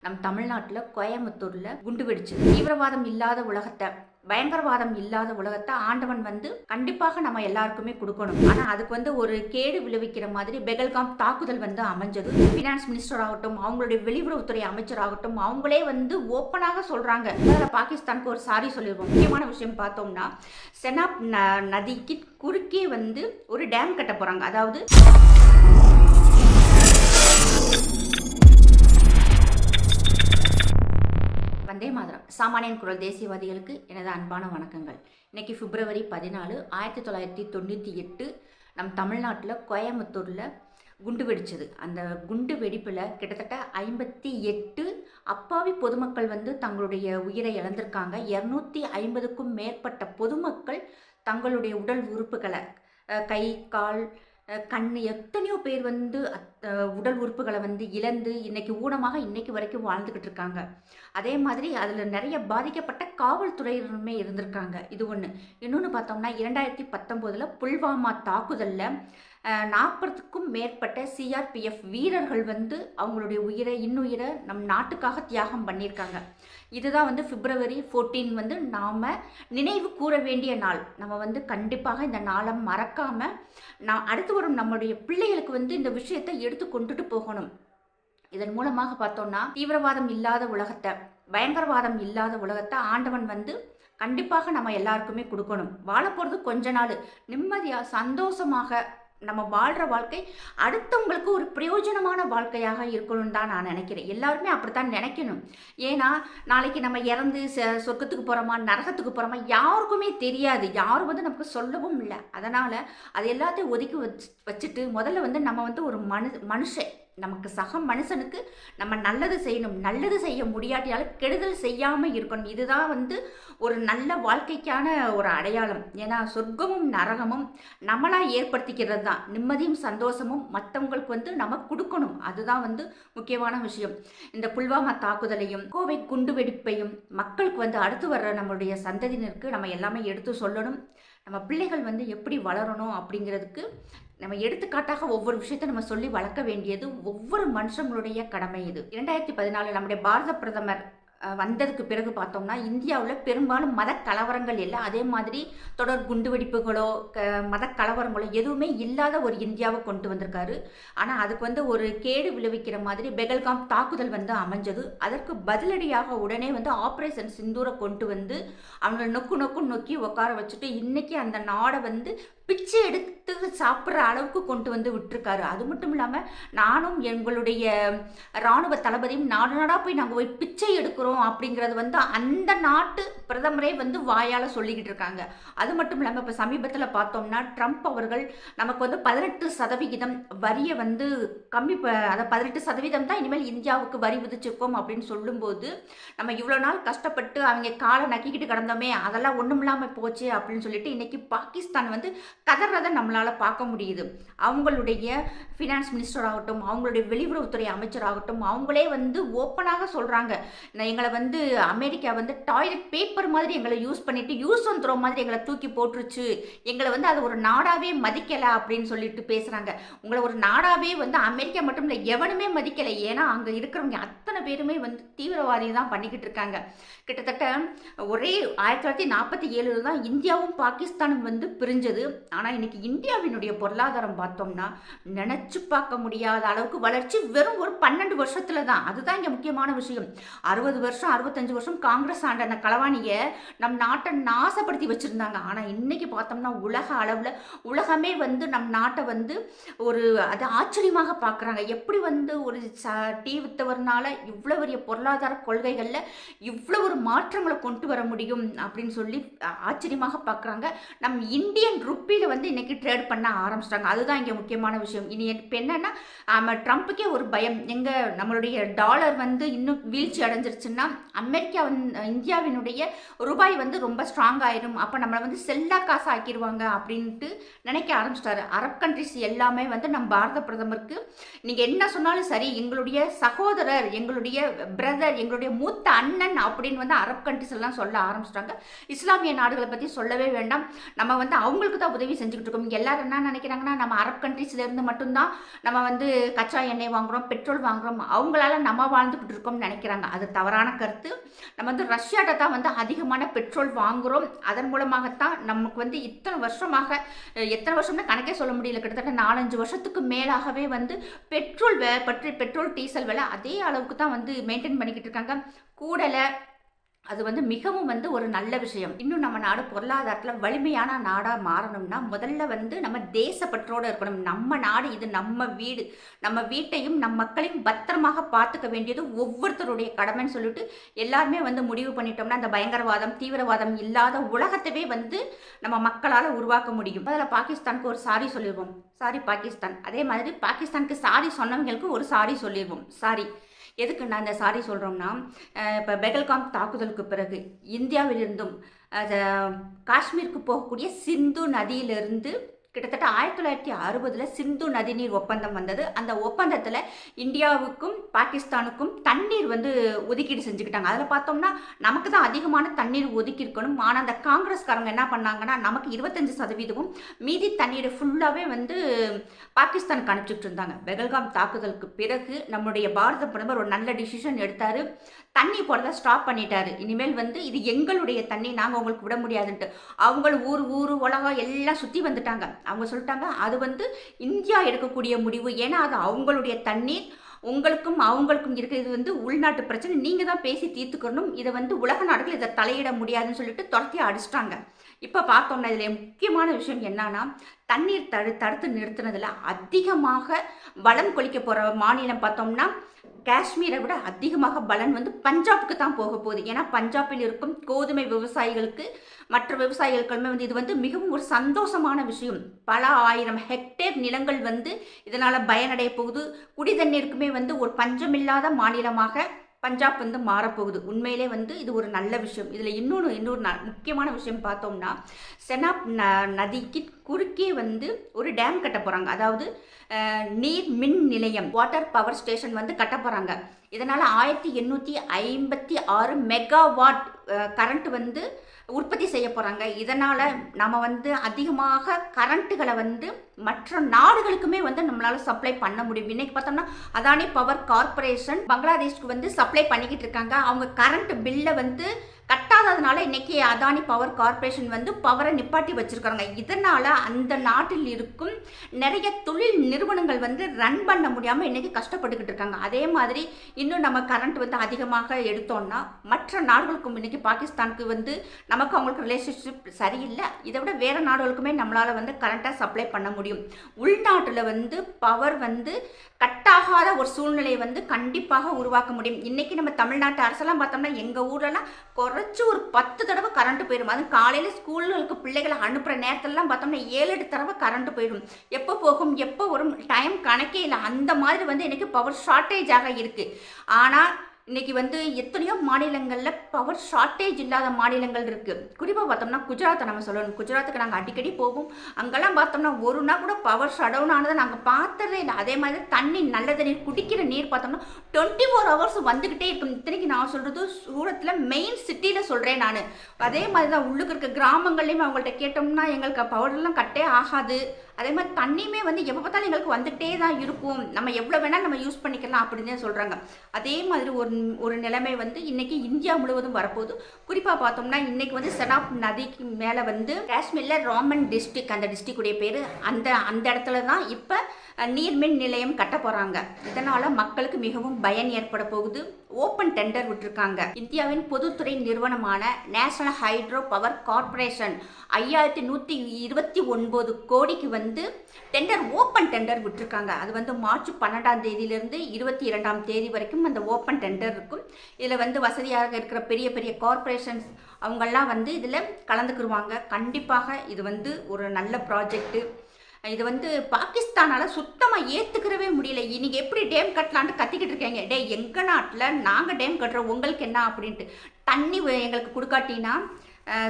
நம் தமிழ்நாட்டில் கோயம்புத்தூரில் குண்டு வெடிச்சு தீவிரவாதம் இல்லாத உலகத்தை பயங்கரவாதம் இல்லாத உலகத்தை ஆண்டவன் வந்து கண்டிப்பாக நம்ம எல்லாருக்குமே கொடுக்கணும். ஆனா அதுக்கு வந்து ஒரு கேடு விளைவிக்கிற மாதிரி பெகல்காம் தாக்குதல் வந்து அமைஞ்சது. ஃபினான்ஸ் மினிஸ்டர் ஆகட்டும் அவங்களுடைய வெளியுறவுத்துறை அமைச்சர் ஆகட்டும் அவங்களே வந்து ஓப்பனாக சொல்றாங்க. அதில் பாகிஸ்தானுக்கு ஒரு சாரி சொல்லிடுவோம் முக்கியமான விஷயம் பார்த்தோம்னா செனாப் ந- நதிக்கு குறுக்கே வந்து ஒரு டேம் கட்ட போறாங்க. அதாவது வந்தே மாதரம். சாமானியன் குரல் தேசியவாதிகளுக்கு எனது அன்பான வணக்கங்கள். இன்னைக்கு பிப்ரவரி பதினாலு ஆயிரத்தி தொள்ளாயிரத்தி தொண்ணூற்றி எட்டு நம் தமிழ்நாட்டில் கோயம்புத்தூரில் குண்டு வெடிச்சது. அந்த குண்டு வெடிப்பில் கிட்டத்தட்ட ஐம்பத்தி எட்டு அப்பாவி பொதுமக்கள் வந்து தங்களுடைய உயிரை இழந்திருக்காங்க. இரநூத்தி ஐம்பதுக்கும் மேற்பட்ட பொதுமக்கள் தங்களுடைய உடல் உறுப்புகளை கை கால் கண் எத்தனையோ பேர் வந்து அத்- உடல் உறுப்புகளை வந்து இழந்து இன்னைக்கு ஊனமாக இன்னைக்கு வரைக்கும் வாழ்ந்துக்கிட்டு இருக்காங்க. அதே மாதிரி அதில் நிறைய பாதிக்கப்பட்ட காவல்துறையினருமே இருந்திருக்காங்க. இது ஒன்று இன்னொன்று பார்த்தோம்னா இரண்டாயிரத்தி பத்தொம்போதில் புல்வாமா தாக்குதலில் நாற்பதுக்கும் மேற்பட்ட சிஆர்பிஎஃப் வீரர்கள் வந்து அவங்களுடைய உயிரை இன்னுயிரை நம் நாட்டுக்காக தியாகம் பண்ணியிருக்காங்க. இதுதான் வந்து பிப்ரவரி 14 வந்து நாம் நினைவு கூற வேண்டிய நாள். நம்ம வந்து கண்டிப்பாக இந்த நாளை மறக்காமல் நான் அடுத்து வரும் நம்மளுடைய பிள்ளைகளுக்கு வந்து இந்த விஷயத்தை எடுத்து கொண்டுட்டு போகணும். இதன் மூலமாக பார்த்தோம்னா தீவிரவாதம் இல்லாத உலகத்தை பயங்கரவாதம் இல்லாத உலகத்தை ஆண்டவன் வந்து கண்டிப்பாக நம்ம எல்லாருக்குமே கொடுக்கணும். வாழ போகிறது கொஞ்ச நாள். நிம்மதியாக சந்தோஷமாக நம்ம வாழ்கிற வாழ்க்கை அடுத்தவங்களுக்கு ஒரு பிரயோஜனமான வாழ்க்கையாக இருக்கணும்னு தான் நான் நினைக்கிறேன். எல்லாருமே அப்படித்தான் நினைக்கணும். ஏன்னா நாளைக்கு நம்ம இறந்து ச- சொர்க்கத்துக்கு போகிறோமா நரகத்துக்கு போகிறோமா யாருக்குமே தெரியாது. யாரும் வந்து நமக்கு சொல்லவும் இல்லை. அதனால் அது எல்லாத்தையும் ஒதுக்கி வச்சு வச்சுட்டு முதல்ல வந்து நம்ம வந்து ஒரு மனு மனுஷன். நமக்கு சக மனுஷனுக்கு நம்ம நல்லது செய்யணும். நல்லது செய்ய முடியாட்டியாலும் கெடுதல் செய்யாமல் இருக்கணும். இதுதான் வந்து ஒரு நல்ல வாழ்க்கைக்கான ஒரு அடையாளம். ஏன்னா சொர்க்கமும் நரகமும் நம்மளாக ஏற்படுத்திக்கிறது தான். நிம்மதியும் சந்தோஷமும் மற்றவங்களுக்கு வந்து நம்ம கொடுக்கணும். அதுதான் வந்து முக்கியமான விஷயம். இந்த புல்வாமா தாக்குதலையும் கோவை குண்டு வெடிப்பையும் மக்களுக்கு வந்து அடுத்து வர்ற நம்மளுடைய சந்ததியினருக்கு நம்ம எல்லாமே எடுத்து சொல்லணும். நம்ம பிள்ளைகள் வந்து எப்படி வளரணும் அப்படிங்கிறதுக்கு நம்ம எடுத்துக்காட்டாக ஒவ்வொரு விஷயத்தை நம்ம சொல்லி வளர்க்க வேண்டியது ஒவ்வொரு மனுஷங்களுடைய கடமை இது. இரண்டாயிரத்தி பதினாலு நம்முடைய பாரத பிரதமர் வந்ததுக்கு பிறகு பார்த்தோம்னா இந்தியாவில் பெரும்பாலும் மத கலவரங்கள் இல்லை. அதே மாதிரி தொடர் குண்டுவெடிப்புகளோ க மத கலவரங்களோ எதுவுமே இல்லாத ஒரு இந்தியாவை கொண்டு வந்திருக்காரு. ஆனால் அதுக்கு வந்து ஒரு கேடு விளைவிக்கிற மாதிரி பெகல்காம் தாக்குதல் வந்து அமைஞ்சது. அதற்கு பதிலடியாக உடனே வந்து ஆப்ரேஷன் சிந்தூரை கொண்டு வந்து அவங்கள நொக்கு நொக்கு நொக்கி உட்கார வச்சுட்டு இன்றைக்கி அந்த நாடை வந்து பிச்சை எடுத்து சாப்பிட்ற அளவுக்கு கொண்டு வந்து விட்டுருக்காரு. அது மட்டும் இல்லாமல் நானும் எங்களுடைய இராணுவ தளபதியும் நாடு நாடாக போய் நாங்கள் போய் பிச்சை எடுக்கிறோம் அப்படிங்கிறது வந்து அந்த நாட்டு பிரதமரே வந்து வாயால் சொல்லிக்கிட்டு இருக்காங்க. அது மட்டும் இல்லாமல் இப்போ சமீபத்தில் பார்த்தோம்னா ட்ரம்ப் அவர்கள் நமக்கு வந்து பதினெட்டு சதவிகிதம் வரியை வந்து கம்மி ப அதை பதினெட்டு சதவீதம் தான் இனிமேல் இந்தியாவுக்கு வரி விதிச்சிருக்கோம் அப்படின்னு சொல்லும்போது நம்ம இவ்வளோ நாள் கஷ்டப்பட்டு அவங்க காலை நக்கிக்கிட்டு கிடந்தோமே அதெல்லாம் ஒன்றும் இல்லாமல் போச்சு அப்படின்னு சொல்லிட்டு இன்னைக்கு பாகிஸ்தான் வந்து கதறதை நம்மளால் பார்க்க முடியுது. அவங்களுடைய ஃபினான்ஸ் மினிஸ்டர் ஆகட்டும் அவங்களுடைய வெளியுறவுத்துறை அமைச்சர் ஆகட்டும் அவங்களே வந்து ஓப்பனாக சொல்கிறாங்க எங்களை வந்து அமெரிக்கா வந்து டாய்லெட் பேப்பர் மாதிரி எங்களை யூஸ் பண்ணிவிட்டு யூஸ் அண்ட் த்ரோ மாதிரி எங்களை தூக்கி போட்டுருச்சு. எங்களை வந்து அது ஒரு நாடாகவே மதிக்கலை அப்படின்னு சொல்லிட்டு பேசுகிறாங்க உங்களை ஒரு நாடாகவே வந்து அமெரிக்கா மட்டும் இல்லை எவனுமே மதிக்கலை. ஏன்னா அங்கே இருக்கிறவங்க அத்தனை பேருமே வந்து தீவிரவாதி தான் பண்ணிக்கிட்டு இருக்காங்க. கிட்டத்தட்ட ஒரே ஆயிரத்தி தொள்ளாயிரத்தி நாற்பத்தி ஏழில் தான் இந்தியாவும் பாகிஸ்தானும் வந்து பிரிஞ்சது. ஆனால் இன்னைக்கு இந்தியாவினுடைய பொருளாதாரம் பார்த்தோம்னா நினச்சி பார்க்க முடியாத அளவுக்கு வளர்ச்சி வெறும் ஒரு பன்னெண்டு வருஷத்தில் தான். அதுதான் இங்கே முக்கியமான விஷயம். அறுபது வருஷம் அறுபத்தஞ்சு வருஷம் காங்கிரஸ் ஆண்ட அந்த களவாணியை நம் நாட்டை நாசப்படுத்தி வச்சுருந்தாங்க. ஆனால் இன்றைக்கி பார்த்தோம்னா உலக அளவில் உலகமே வந்து நம் நாட்டை வந்து ஒரு அது ஆச்சரியமாக பார்க்குறாங்க. எப்படி வந்து ஒரு ச டீ வித்தவர்னால இவ்வளோ பெரிய பொருளாதார கொள்கைகளில் இவ்வளோ ஒரு மாற்றங்களை கொண்டு வர முடியும் அப்படின்னு சொல்லி ஆச்சரியமாக பார்க்குறாங்க. நம் இந்தியன் ருப்பியில் வந்து இன்னைக்கு ட்ரேட் பண்ண ஆரம்பிச்சிட்டாங்க. அதுதான் இங்கே முக்கியமான விஷயம். இனி இப்போ என்னன்னா நம்ம ட்ரம்ப்புக்கே ஒரு பயம். எங்கள் நம்மளுடைய டாலர் வந்து இன்னும் வீழ்ச்சி அடைஞ்சிருச்சுன்னா அமெரிக்கா வந்து இந்தியாவினுடைய ரூபாய் வந்து ரொம்ப ஸ்ட்ராங் ஆயிடும் அப்போ நம்மளை வந்து செல்லா காசு ஆக்கிடுவாங்க அப்படின்ட்டு நினைக்க ஆரம்பிச்சிட்டாரு. அரப் கண்ட்ரிஸ் எல்லாமே வந்து நம் பாரத பிரதமருக்கு நீங்கள் என்ன சொன்னாலும் சரி எங்களுடைய சகோதரர் எங்களுடைய பிரதர் எங்களுடைய மூத்த அண்ணன் அப்படின்னு வந்து அரப் கண்ட்ரிஸ் எல்லாம் சொல்ல ஆரம்பிச்சிட்டாங்க. இஸ்லாமிய நாடுகளை பற்றி சொல்லவே வேண்டாம். நம்ம வந்து அவங்களுக்கு தான் உதவி உதவி செஞ்சுக்கிட்டு இருக்கோம் எல்லாரும் என்ன நினைக்கிறாங்கன்னா நம்ம அரப் கண்ட்ரிஸ்லேருந்து மட்டும்தான் நம்ம வந்து கச்சா எண்ணெய் வாங்குறோம் பெட்ரோல் வாங்குறோம். அவங்களால நம்ம வாழ்ந்துக்கிட்டு இருக்கோம்னு நினைக்கிறாங்க. அது தவறான கருத்து. நம்ம வந்து ரஷ்யாட்ட தான் வந்து அதிகமான பெட்ரோல் வாங்குகிறோம் அதன் மூலமாகத்தான் நமக்கு வந்து இத்தனை வருஷமாக எத்தனை வருஷம்னு கணக்கே சொல்ல முடியல. கிட்டத்தட்ட நாலஞ்சு வருஷத்துக்கு மேலாகவே வந்து பெட்ரோல் வே பற்றி பெட்ரோல் டீசல் விலை அதே அளவுக்கு தான் வந்து மெயின்டைன் பண்ணிக்கிட்டு இருக்காங்க. கூடலை அது வந்து மிகவும் வந்து ஒரு நல்ல விஷயம். இன்னும் நம்ம நாடு பொருளாதாரத்தில் வலிமையான நாடாக மாறணும்னா முதல்ல வந்து நம்ம தேசப்பற்றோடு இருக்கணும். நம்ம நாடு இது நம்ம வீடு. நம்ம வீட்டையும் நம் மக்களையும் பத்திரமாக பார்த்துக்க வேண்டியது ஒவ்வொருத்தருடைய கடமைன்னு சொல்லிட்டு எல்லாருமே வந்து முடிவு பண்ணிட்டோம்னா அந்த பயங்கரவாதம் தீவிரவாதம் இல்லாத உலகத்தவே வந்து நம்ம மக்களால் உருவாக்க முடியும். அதில் பாகிஸ்தானுக்கு ஒரு சாரி சொல்லிடுவோம். சாரி பாகிஸ்தான். அதே மாதிரி பாகிஸ்தானுக்கு சாரி சொன்னவங்களுக்கு ஒரு சாரி சொல்லிடுவோம். சாரி. எதுக்கு நான் இந்த சாரி சொல்கிறோம்னா இப்போ பெகல்காம் தாக்குதலுக்கு பிறகு இந்தியாவிலிருந்தும் அதை காஷ்மீருக்கு போகக்கூடிய சிந்து நதியிலிருந்து கிட்டத்தட்ட ஆயிரத்தி தொள்ளாயிரத்தி அறுபதில் சிந்து நதிநீர் ஒப்பந்தம் வந்தது. அந்த ஒப்பந்தத்தில் இந்தியாவுக்கும் பாகிஸ்தானுக்கும் தண்ணீர் வந்து ஒதுக்கீடு செஞ்சுக்கிட்டாங்க. அதில் பார்த்தோம்னா நமக்கு தான் அதிகமான தண்ணீர் ஒதுக்கியிருக்கணும். ஆனால் அந்த காங்கிரஸ்காரங்க என்ன பண்ணாங்கன்னா நமக்கு இருபத்தஞ்சு சதவீதமும் மீதி தண்ணீரை ஃபுல்லாகவே வந்து பாகிஸ்தானுக்கு அனுப்பிச்சிட்டு இருந்தாங்க. பெகல்காம் தாக்குதலுக்கு பிறகு நம்முடைய பாரத பிரதமர் ஒரு நல்ல டிசிஷன் எடுத்தார். தண்ணி போடுறத ஸ்டாப் பண்ணிட்டாரு. இனிமேல் வந்து இது எங்களுடைய தண்ணி நாங்கள் உங்களுக்கு விட முடியாதுன்ட்டு. அவங்கள ஊர் ஊர் உலகம் எல்லாம் சுற்றி வந்துட்டாங்க. அவங்க சொல்லிட்டாங்க. அது வந்து இந்தியா எடுக்கக்கூடிய முடிவு. ஏன்னா அது அவங்களுடைய தண்ணீர். உங்களுக்கும் அவங்களுக்கும் இருக்கிறது வந்து உள்நாட்டு பிரச்சனை. நீங்கள் தான் பேசி தீர்த்துக்கணும். இதை வந்து உலக நாடுகள் இதை தலையிட முடியாதுன்னு சொல்லிட்டு துரத்தி அடிச்சிட்டாங்க. இப்போ பார்த்தோம்னா இதில் முக்கியமான விஷயம் என்னன்னா தண்ணீர் தடு தடுத்து நிறுத்தினதில் அதிகமாக வளம் கொளிக்க போகிற மாநிலம் பார்த்தோம்னா காஷ்மீரை விட அதிகமாக பலன் வந்து பஞ்சாபுக்கு தான் போக போகுது. ஏன்னா பஞ்சாபில் இருக்கும் கோதுமை விவசாயிகளுக்கு மற்ற விவசாயிகளுக்குமே வந்து இது வந்து மிகவும் ஒரு சந்தோஷமான விஷயம். பல ஆயிரம் ஹெக்டேர் நிலங்கள் வந்து இதனால் பயனடைய போகுது. குடி தண்ணீருக்குமே வந்து ஒரு பஞ்சமில்லாத மாநிலமாக பஞ்சாப் வந்து மாறப்போகுது. உண்மையிலே வந்து இது ஒரு நல்ல விஷயம். இதில் இன்னொன்று இன்னொரு முக்கியமான விஷயம் பார்த்தோம்னா செனாப் ந நதிக்கு குறுக்கே வந்து ஒரு டேம் கட்ட போகிறாங்க அதாவது நீர் மின் நிலையம் வாட்டர் பவர் ஸ்டேஷன் வந்து கட்ட போகிறாங்க இதனால் ஆயிரத்தி எண்ணூற்றி ஐம்பத்தி ஆறு மெகாவாட் கரண்ட் வந்து உற்பத்தி செய்ய போகிறாங்க இதனால் நம்ம வந்து அதிகமாக கரண்ட்டுகளை வந்து மற்ற நாடுகளுக்குமே வந்து நம்மளால் சப்ளை பண்ண முடியும். இன்றைக்கி பார்த்தோம்னா அதானி பவர் கார்ப்பரேஷன் பங்களாதேஷ்க்கு வந்து சப்ளை பண்ணிக்கிட்டு இருக்காங்க. அவங்க கரண்ட் பில்லை வந்து கட்டாததுனால இன்றைக்கி அதானி பவர் கார்ப்பரேஷன் வந்து பவரை நிப்பாட்டி வச்சுருக்காங்க. இதனால் அந்த நாட்டில் இருக்கும் நிறைய தொழில் நிறுவனங்கள் வந்து ரன் பண்ண முடியாமல் இன்றைக்கி கஷ்டப்பட்டுக்கிட்டு இருக்காங்க. அதே மாதிரி இன்னும் நம்ம கரண்ட் வந்து அதிகமாக எடுத்தோம்னா மற்ற நாடுகளுக்கும் இன்னைக்கு பாகிஸ்தானுக்கு வந்து நமக்கு அவங்களுக்கு ரிலேஷன்ஷிப் சரியில்லை. இதை விட வேறு நாடுகளுக்குமே நம்மளால் வந்து கரண்ட்டாக சப்ளை பண்ண முடியும். உள்நாட்டில் வந்து பவர் வந்து கட்டாகாத ஒரு சூழ்நிலையை வந்து கண்டிப்பாக உருவாக்க முடியும். இன்றைக்கி நம்ம தமிழ்நாட்டு அரசெல்லாம் பார்த்தோம்னா எங்கள் ஊர்லலாம் குறைச்சி ஒரு பத்து தடவை கரண்ட்டு போயிடும் அதுவும் காலையில் ஸ்கூல்களுக்கு பிள்ளைகளை அனுப்புகிற நேரத்துலலாம் பார்த்தோம்னா ஏழு எட்டு தடவை கரண்ட்டு போயிடும் எப்போ போகும் எப்போ வரும் டைம் கணக்கே இல்லை. அந்த மாதிரி வந்து எனக்கு பவர் ஷார்ட்டேஜாக இருக்குது ஆனால் இன்னைக்கு வந்து எத்தனையோ மாநிலங்களில் பவர் ஷார்ட்டேஜ் இல்லாத மாநிலங்கள் இருக்குது குறிப்பாக பார்த்தோம்னா குஜராத்தை நம்ம சொல்லணும். குஜராத்துக்கு நாங்கள் அடிக்கடி போவோம். அங்கெல்லாம் பார்த்தோம்னா ஒரு நாள் கூட பவர் ஷட் டவுன் ஆனதை நாங்கள் பார்த்ததே இல்லை. அதே மாதிரி தண்ணி நல்ல தண்ணீர் குடிக்கிற நீர் பார்த்தோம்னா டுவெண்ட்டி ஃபோர் ஹவர்ஸ் வந்துக்கிட்டே இருக்கும். இத்தனைக்கு நான் சொல்கிறது சூரத்தில் மெயின் சிட்டியில் சொல்கிறேன் நான். அதே மாதிரி தான் உள்ளுக்கு இருக்க கிராமங்கள்லையும் அவங்கள்ட்ட கேட்டோம்னா எங்களுக்கு பவர்லாம் கட்டே ஆகாது. அதே மாதிரி தண்ணியுமே வந்து எப்போ பார்த்தாலும் எங்களுக்கு வந்துகிட்டே தான் இருக்கும். நம்ம எவ்வளோ வேணால் நம்ம யூஸ் பண்ணிக்கலாம் அப்படின்னு தான் சொல்கிறாங்க அதே மாதிரி ஒரு ஒரு நிலைமை வந்து இன்றைக்கி இந்தியா முழுவதும் வரப்போகுது. குறிப்பாக பார்த்தோம்னா இன்றைக்கி வந்து செனாப் நதிக்கு மேலே வந்து காஷ்மீரில் ராமன் டிஸ்ட்ரிக் அந்த டிஸ்ட்ரிக்டுடைய பேர் அந்த அந்த இடத்துல தான் இப்போ நீர்மின் நிலையம் கட்ட போகிறாங்க இதனால் மக்களுக்கு மிகவும் பயன் ஏற்பட போகுது. ஓப்பன் டெண்டர் விட்டுருக்காங்க. இந்தியாவின் பொதுத்துறை நிறுவனமான நேஷனல் ஹைட்ரோ பவர் கார்ப்பரேஷன் ஐயாயிரத்தி நூற்றி இருபத்தி ஒன்பது கோடிக்கு வந்து வந்து டெண்டர் ஓப்பன் டெண்டர் விட்டுருக்காங்க. அது வந்து மார்ச் பன்னெண்டாம் தேதியிலேருந்து இருபத்தி இரண்டாம் தேதி வரைக்கும் அந்த ஓப்பன் டெண்டர் இருக்கும். இதில் வந்து வசதியாக இருக்கிற பெரிய பெரிய கார்ப்பரேஷன்ஸ் அவங்கெல்லாம் வந்து இதில் கலந்துக்குருவாங்க. கண்டிப்பாக இது வந்து ஒரு நல்ல ப்ராஜெக்ட்டு இது வந்து பாகிஸ்தானால் சுத்தமாக ஏற்றுக்கிறவே முடியல. இன்றைக்கி எப்படி டேம் கட்டலான்ட்டு கத்திக்கிட்டு இருக்காங்க? டே எங்கள் நாட்டில் நாங்கள் டேம் கட்டுறோம். உங்களுக்கு என்ன அப்படின்ட்டு. தண்ணி எங்களுக்கு கொடுக்காட்டினா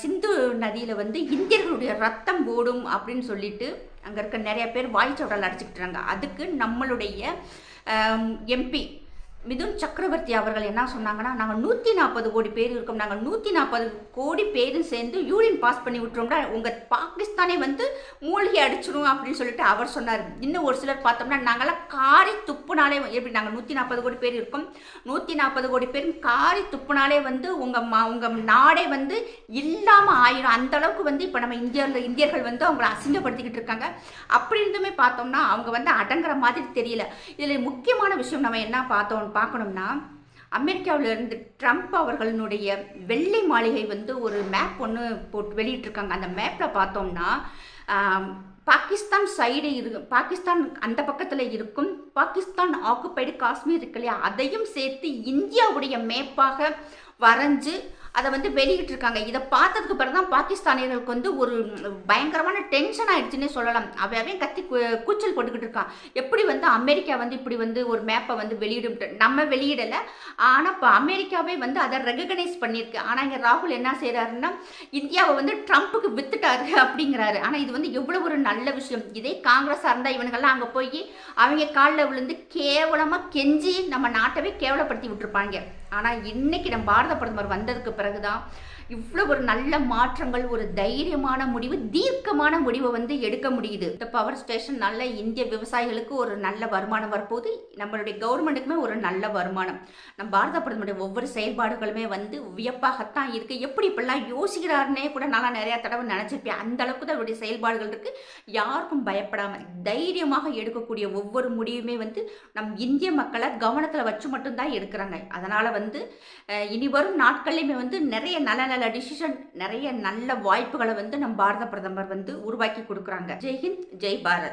சிந்து நதியில் வந்து இந்தியர்களுடைய ரத்தம் ஓடும் அப்படின்னு சொல்லிட்டு அங்கே இருக்க நிறைய பேர் வாய் சவடால் அடிச்சுக்கிட்டுறாங்க அதுக்கு நம்மளுடைய எம்பி மிதுன் சக்கரவர்த்தி அவர்கள் என்ன சொன்னாங்கன்னா நாங்கள் நூற்றி நாற்பது கோடி பேர் இருக்கோம் நாங்கள் நூற்றி நாற்பது கோடி பேரும் சேர்ந்து யூரின் பாஸ் பண்ணி விட்டுறோம்னா உங்கள் பாகிஸ்தானே வந்து மூழ்கி அடிச்சிடும் அப்படின்னு சொல்லிட்டு அவர் சொன்னார். இன்னும் ஒரு சிலர் பார்த்தோம்னா நாங்களாம் காரி துப்புனாலே எப்படி நாங்கள் நூற்றி நாற்பது கோடி பேர் இருக்கோம் நூற்றி நாற்பது கோடி பேர் காரி துப்புனாலே வந்து உங்கள் மா உங்கள் நாடே வந்து இல்லாமல் ஆயிரும். அந்த அளவுக்கு வந்து இப்போ நம்ம இந்தியாவில் இந்தியர்கள் வந்து அவங்கள அசிங்கப்படுத்திக்கிட்டு இருக்காங்க. அப்படி இருந்துமே பார்த்தோம்னா அவங்க வந்து அடங்குற மாதிரி தெரியல. இதில் முக்கியமான விஷயம் நம்ம என்ன பார்த்தோம் பார்க்கணும்னா அமெரிக்காவில் இருந்து ட்ரம்ப் அவர்களுடைய வெள்ளை மாளிகை வந்து ஒரு மேப் ஒன்று போட்டு வெளியிட்டிருக்காங்க. அந்த மேப்பில் பார்த்தோம்னா பாகிஸ்தான் சைடு இரு பாகிஸ்தான் அந்த பக்கத்தில் இருக்கும் பாகிஸ்தான் ஆக்குப்பைடு காஷ்மீர் இருக்கு இல்லையா? அதையும் சேர்த்து இந்தியாவுடைய மேப்பாக வரைஞ்சு அதை வந்து வெளியிட்டு இருக்காங்க இதை பார்த்ததுக்கு பிறகு தான் பாகிஸ்தானியர்களுக்கு வந்து ஒரு பயங்கரமான டென்ஷன் ஆயிடுச்சுன்னே சொல்லலாம். அவையாவே கத்தி கூச்சல் போட்டுக்கிட்டு இருக்கான். எப்படி வந்து அமெரிக்கா வந்து இப்படி வந்து ஒரு மேப்பை வந்து வெளியிடும் நம்ம வெளியிடலை. ஆனால் இப்போ அமெரிக்காவே வந்து அதை ரெகனைஸ் பண்ணியிருக்கு. ஆனால் இங்கே ராகுல் என்ன செய்கிறாருன்னா இந்தியாவை வந்து ட்ரம்ப்புக்கு வித்துட்டாரு அப்படிங்கிறாரு. ஆனால் இது வந்து எவ்வளோ ஒரு நல்ல விஷயம். இதே காங்கிரஸாக இருந்தால் இவனுங்கெல்லாம் அங்கே போய் அவங்க காலில் விழுந்து கேவலமாக கெஞ்சி நம்ம நாட்டவே கேவலப்படுத்தி விட்டுருப்பாங்க. ஆனால் இன்னைக்கு நம்ம பாரத பிரதமர் வந்ததுக்கு பிறகுதான் இவ்வளோ ஒரு நல்ல மாற்றங்கள் ஒரு தைரியமான முடிவு தீர்க்கமான முடிவை வந்து எடுக்க முடியுது. இந்த பவர் ஸ்டேஷன் நல்ல இந்திய விவசாயிகளுக்கு ஒரு நல்ல வருமானம் வரப்போகுது. நம்மளுடைய கவர்மெண்ட்டுக்குமே ஒரு நல்ல வருமானம். நம்ம பாரத பிரதமருடைய ஒவ்வொரு செயல்பாடுகளுமே வந்து வியப்பாகத்தான் இருக்கு. எப்படி இப்படிலாம் யோசிக்கிறாருன்னே கூட நான் நிறைய தடவை நினச்சிருப்பேன். அந்த அளவுக்கு தான் அவருடைய செயல்பாடுகள் இருக்கு. யாருக்கும் பயப்படாம தைரியமாக எடுக்கக்கூடிய ஒவ்வொரு முடிவுமே வந்து நம் இந்திய மக்களை கவனத்தில் வச்சு மட்டும்தான் எடுக்கிறாங்க. அதனால வந்து இனி வரும் நாட்கள்லையுமே வந்து நிறைய நல்ல நல்ல டிசிஷன் நிறைய நல்ல வாய்ப்புகளை வந்து நம் பாரத பிரதமர் வந்து உருவாக்கி கொடுக்குறாங்க. ஜெய்ஹிந்த் ஜெய் பாரத்.